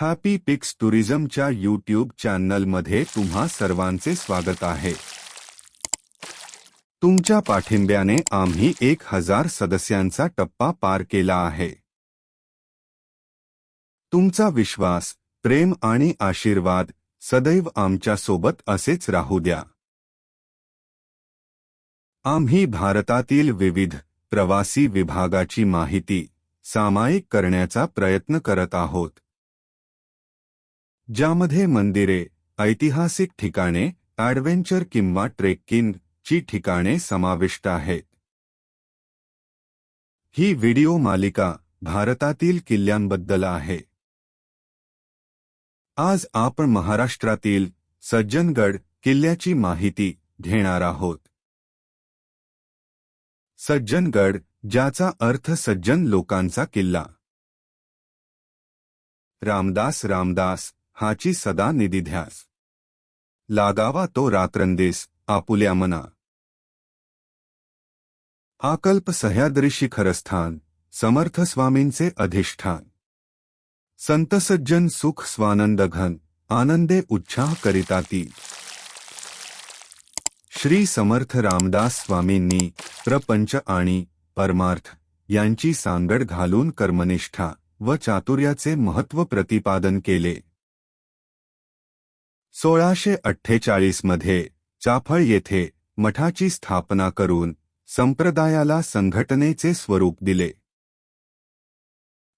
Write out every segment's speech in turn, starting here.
Happy पिक्स टुरिझमच्या YouTube चॅनलमध्ये तुम्हा सर्वांचे स्वागत आहे. तुमच्या पाठिंब्याने आम्ही एक हजार सदस्यांचा टप्पा पार केला आहे. तुमचा विश्वास प्रेम आणि आशीर्वाद सदैव आमच्यासोबत असेच राहू द्या. आम्ही भारतातील विविध प्रवासी विभागाची माहिती सामायिक करण्याचा प्रयत्न करत आहोत. ज्यामध्ये मंदिरे ऐतिहासिक ठिकाणे ॲडव्हेंचर किंवा ट्रेकिंग ची ठिकाणे समाविष्ट आहेत. ही व्हिडिओ मालिका भारतातील किल्ल्यांबद्दल आहे. आज आपण महाराष्ट्रातील सज्जनगड किल्ल्याची माहिती घेणार आहोत. सज्जनगड ज्याचा अर्थ सज्जन लोकांचा किल्ला. रामदास रामदास हाची सदा निधिध्यास लागावा तो रात्रंदिस आपुल्या मना. आकल्प सह्याद्री शिखरस्थान समर्थ स्वामींचे अधिष्ठान. संत सज्जन सुख स्वानंद घन आनंदे उच्छाह करिताती श्री समर्थ रामदास स्वामींनी प्रपंच आणि परमार्थ यांची सांगड घालून कर्मनिष्ठा व चातुर्याचे महत्त्व प्रतिपादन केले. सोळाशे अठ्ठेचाळीसमध्ये चाफळ येथे मठाची स्थापना करून संप्रदायाला संघटनेचे स्वरूप दिले.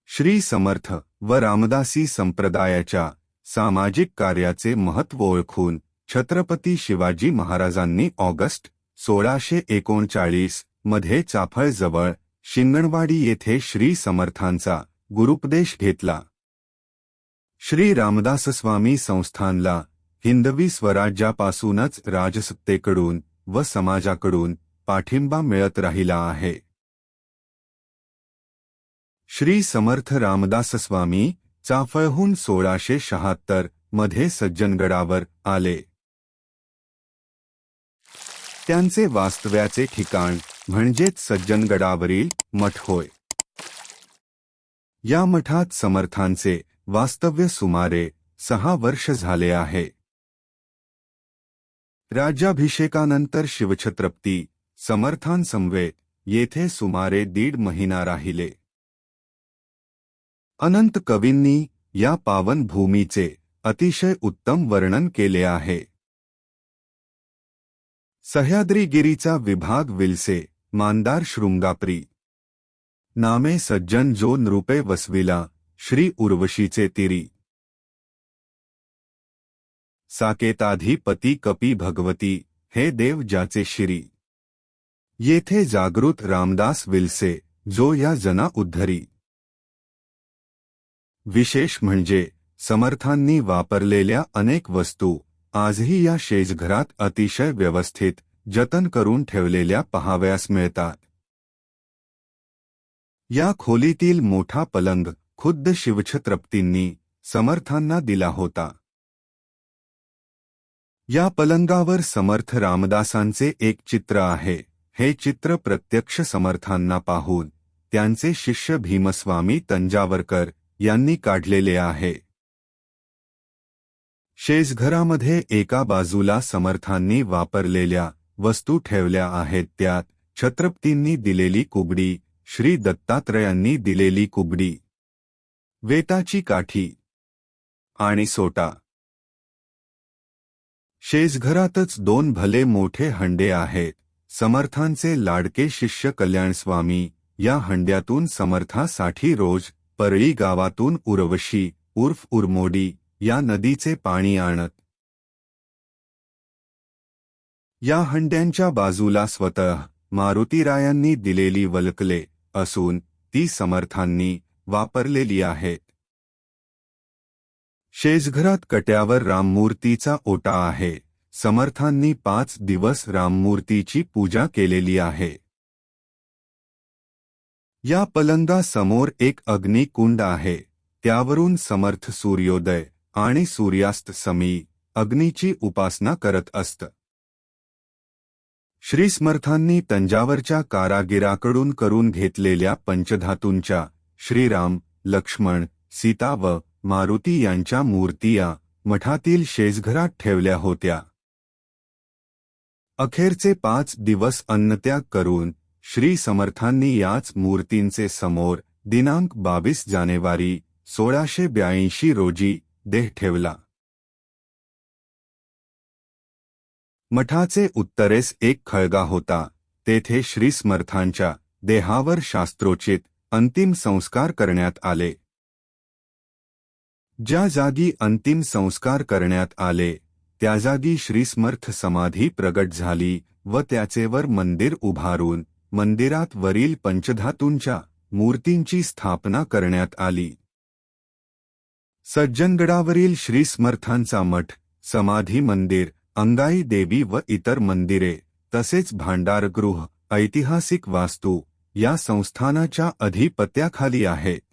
श्री समर्थ व रामदासी संप्रदायाच्या सामाजिक कार्याचे महत्त्व ओळखून छत्रपती शिवाजी महाराजांनी ऑगस्ट सोळाशे एकोणचाळीसमध्ये चाफळजवळ शिंगणवाडी येथे श्री समर्थांचा गुरुपदेश घेतला. श्री रामदासस्वामी संस्थानला हिंदवी स्वराज्यापासूनच राजसत्तेकडून व समाजाकडून पाठिंबा मिळत राहिला आहे. श्री समर्थ रामदास स्वामी चाफळहून सोळाशे शहात्तरमध्ये सज्जनगडावर आले. त्यांचे वास्तव्याचे ठिकाण म्हणजेच सज्जनगडावरील मठ होय. या मठात समर्थांचे वास्तव्य सुमारे सहा वर्ष झाले आहे. राज्याभिषेकानंतर शिवछत्रपती समर्थांसमवेत येथे सुमारे दीड महिना राहिले. अनंत कवींनी या पावन भूमीचे अतिशय उत्तम वर्णन केले आहे. सह्याद्रीगिरीचा विभाग विलसे मानदार शृंगाप्री. नामे सज्जन जो नृपे वसविला श्री उर्वशीचे तिरी. साकेताधिपती कपी भगवती हे देव ज्याचे शिरी. येथे जागृत रामदास विलसे जो या जना उद्धरी. विशेष म्हणजे समर्थांनी वापरलेल्या अनेक वस्तू आजही या शेजघरात अतिशय व्यवस्थित जतन करून ठेवलेल्या पहावयास मिळतात. या खोलीतील मोठा पलंग खुद्द शिवछत्रपतींनी समर्थांना दिला होता. या पलंगावर समर्थ रामदासांचे एक चित्र आहे. हे चित्र प्रत्यक्ष समर्थांना पाहून त्यांचे शिष्य भीमस्वामी तंजावरकर यांनी काढलेले आहे. शेजघरामध्ये एका बाजूला समर्थांनी वापरलेल्या वस्तू ठेवल्या आहेत. त्यात छत्रपतींनी दिलेली कुबडी श्री दत्तात्रयांनी दिलेली कुबडी वेताची काठी आणि सोटा. शेजघरातच दोन भले मोठे हंडे आहेत. समर्थांचे लाडके शिष्य कल्याणस्वामी या हंड्यातून समर्थासाठी रोज परळी गावातून उर्वशी उर्फ उर्मोडी या नदीचे पाणी आणत. या हंड्यांच्या बाजूला स्वतः मारुतीरायांनी दिलेली वलकले असून ती समर्थांनी वापरलेली आहेत. शेजघरात कट्यावर राममूर्तीचा ओटा आहे. समर्थांनी पाच दिवस राममूर्तीची पूजा केलेली आहे. या पलंगासमोर एक अग्निकुंड आहे. त्यावरून समर्थ सूर्योदय आणि सूर्यास्त समी अग्नीची उपासना करत असत. श्री समर्थांनी तंजावरच्या कारागिराकडून करून घेतलेल्या पंचधातूंच्या श्रीराम लक्ष्मण सीता व मारुती यांच्या मूर्तिया मठातील शेजघरात ठेवल्या होत्या. अखेरचे पाच दिवस अन्नत्याग करून श्री समर्थांनी याच मूर्तींचे समोर दिनांक बावीस जानेवारी सोळाशे ब्याऐंशी रोजी देह ठेवला. मठाचे उत्तरेस एक खळगा होता. तेथे श्री समर्थांच्या देहावर शास्त्रोचित अंतिम संस्कार करण्यात आले. ज्या जागी अंतिम संस्कार करण्यात आले त्या जागी श्रीस्मर्थ समाधी प्रगट झाली व त्याचेवर मंदिर उभारून मंदिरात वरील पंचधातूंच्या मूर्तींची स्थापना करण्यात आली. सज्जनगडावरील श्रीस्मर्थांचा मठ समाधी मंदिर अंगाई देवी व इतर मंदिरे तसेच भांडारगृह ऐतिहासिक वास्तू या संस्थानाच्या अधिपत्याखाली आहे.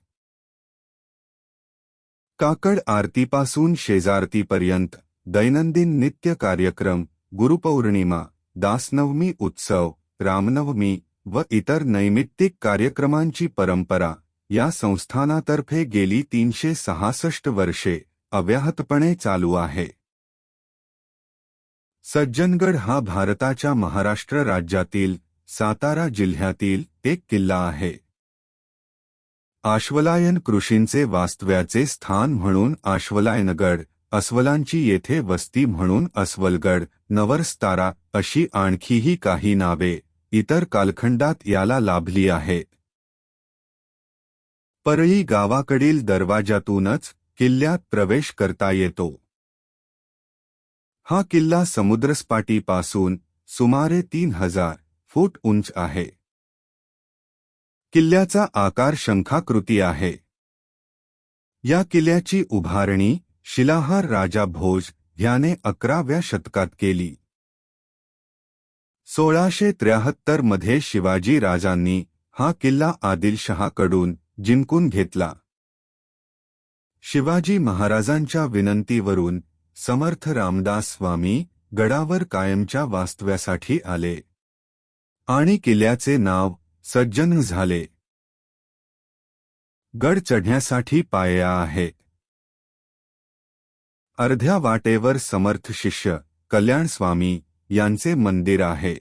काकड आरतीपासून शेजारतीपर्यंत दैनंदिन नित्य कार्यक्रम गुरुपौर्णिमा दासनवमी उत्सव रामनवमी व इतर नैमित्तिक कार्यक्रमांची परंपरा या संस्थानातर्फे गेली तीनशे सहासष्ट वर्षे अव्याहतपणे चालू आहे. सज्जनगड हा भारताच्या महाराष्ट्र राज्यातील सातारा जिल्ह्यातील एक किल्ला आहे. आश्वलायन कृषींचे वास्तव्याचे स्थान म्हणून आश्वलायनगड अस्वलांची येथे वस्ती म्हणून अस्वलगड नवरस्तारा अशी आणखीही काही नावे इतर कालखंडात याला लाभली आहेत परळी गावाकडील दरवाजातूनच किल्ल्यात प्रवेश करता येतो. हा किल्ला समुद्रसपाटीपासून सुमारे तीन हजार फूट उंच आहे. किल्ल्याचा आकार शंखाकृती आहे. या किल्ल्याची उभारणी शिलाहार राजा भोज ह्याने अकराव्या शतकात केली. सोळाशे त्र्याहत्तरमध्ये शिवाजी राजांनी हा किल्ला आदिलशहाकडून जिंकून घेतला. शिवाजी महाराजांच्या विनंतीवरून समर्थ रामदास स्वामी गडावर कायमच्या वास्तव्यासाठी आले. आणि किल्ल्याचे नाव सज्जन झाले. गड चढण्यासाठी पाया आहे. अर्ध्या वाटेवर समर्थ शिष्य कल्याण स्वामी यांचे मंदिर आहे.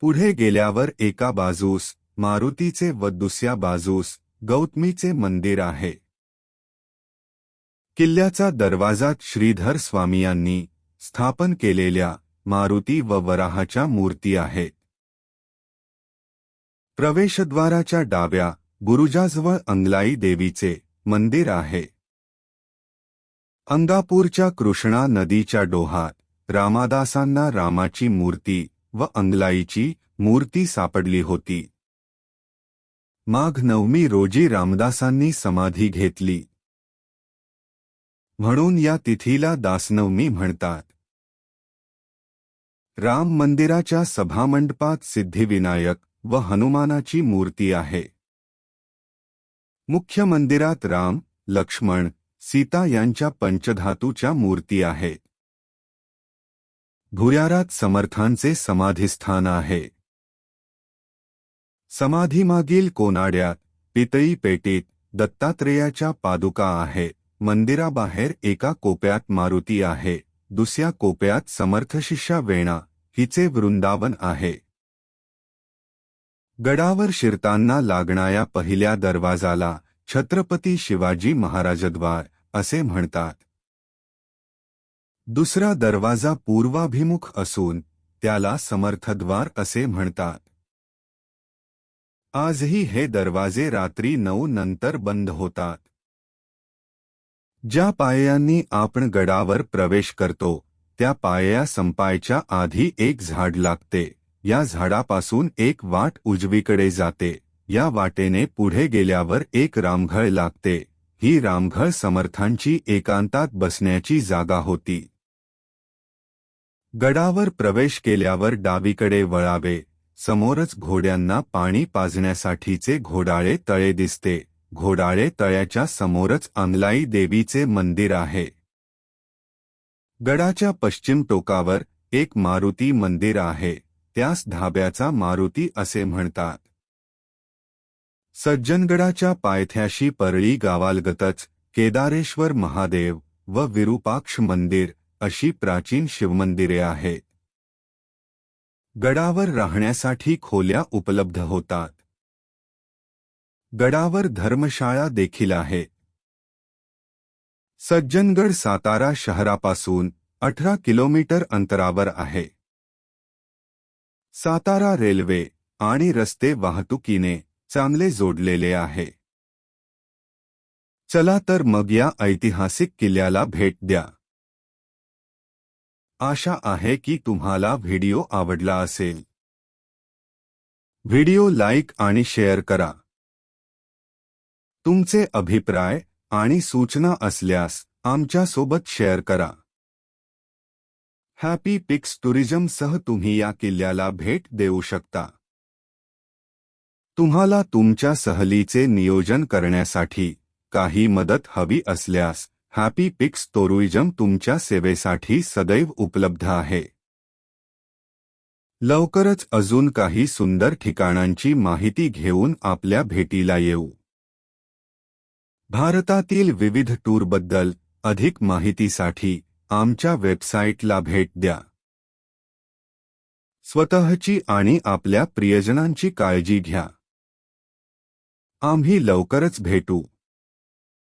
पुढे गेल्यावर एका बाजूस मारुतीचे व दुसऱ्या बाजूस गौतमीचे मंदिर आहे. किल्ल्याचा दरवाजात श्रीधर स्वामी यांनी स्थापन केलेल्या मारुती व वराहाच्या मूर्ती आहेत प्रवेशद्वाराच्या डाव्या गुरुजाजवळ अंगलाई देवीचे मंदिर आहे. अंगापूरच्या कृष्णा नदीच्या डोहात रामादासांना रामाची मूर्ती व अंगलाईची मूर्ती सापडली होती. माघ नवमी रोजी रामदासांनी समाधी घेतली. म्हणून या तिथीला दासनवमी म्हणतात. राम मंदिराच्या सभामंडपात सिद्धिविनायक व हनुमानाची मूर्ती आहे. मुख्य मंदिरात राम लक्ष्मण सीता यांच्या पंचधातूच्या मूर्ती आहेत भुयारात समर्थांचे समाधीस्थान आहे. समाधीमागील कोनाड्यात पितळी पेटीत दत्तात्रेयाच्या पादुका आहे. मंदिराबाहेर एका कोप्यात मारुती आहे. दुसऱ्या कोप्यात समर्थशिष्या वेणा हिचे वृंदावन आहे. गडावर शिरताना लागणाऱ्या पहिल्या दरवाजाला छत्रपती शिवाजी महाराजद्वार असे म्हणतात. दुसरा दरवाजा पूर्वाभिमुख असून त्याला समर्थद्वार असे म्हणतात. आजही हे दरवाजे रात्री नऊ नंतर बंद होतात. ज्या पायांनी आपण गडावर प्रवेश करतो त्या पाया संपायच्या आधी एक झाड लागते. या झाडापासून एक वाट उजवीकडे जाते. या वाटेने पुढे गेल्यावर एक रामघळ लागते. ही रामघळ समर्थांची एकांतात बसण्याची जागा होती. गडावर प्रवेश केल्यावर डावीकडे वळावे. समोरच घोड्यांना पाणी पाजण्यासाठीचे घोडाळे तळे दिसते. घोडाळे तळ्याच्या समोरच अंगलाई देवीचे मंदिर आहे. गडाच्या पश्चिम टोकावर एक मारुती मंदिर आहे. त्यास धाब्याचा मारुती असे म्हणतात. सज्जनगडाच्या पायथ्याशी परळी गावालगतच केदारेश्वर महादेव व विरूपाक्ष मंदिर अशी प्राचीन शिवमंदिरे आहेत. गडावर राहण्यासाठी खोल्या उपलब्ध होतात. गडावर धर्मशाळा देखील आहे. सज्जनगड सातारा शहरापासून अठरा किलोमीटर अंतरावर आहे. सातारा रेल्वे आणि रस्ते वाहतुकीने चांगले जोडलेले आहे. चला तर मग या ऐतिहासिक किल्ल्याला भेट द्या. आशा आहे की तुम्हाला व्हिडिओ आवडला असेल. व्हिडिओ लाईक आणि शेअर करा. तुमचे अभिप्राय आणि सूचना असल्यास आमच्यासोबत शेअर करा. हॅपी पिक्स टुरिझमसह तुम्ही या किल्ल्याला भेट देऊ शकता. तुम्हाला तुमच्या सहलीचे नियोजन करण्यासाठी काही मदत हवी असल्यास हॅपी पिक्स टुरिझम तुमच्या सेवेसाठी सदैव उपलब्ध आहे. लवकरच अजून काही सुंदर ठिकाणांची माहिती घेऊन आपल्या भेटीला येऊ. भारतातील विविध टूरबद्दल अधिक माहितीसाठी आमच्या वेबसाईटला भेट द्या. स्वतःची आणि आपल्या प्रियजनांची काळजी घ्या. आम्ही लवकरच भेटू.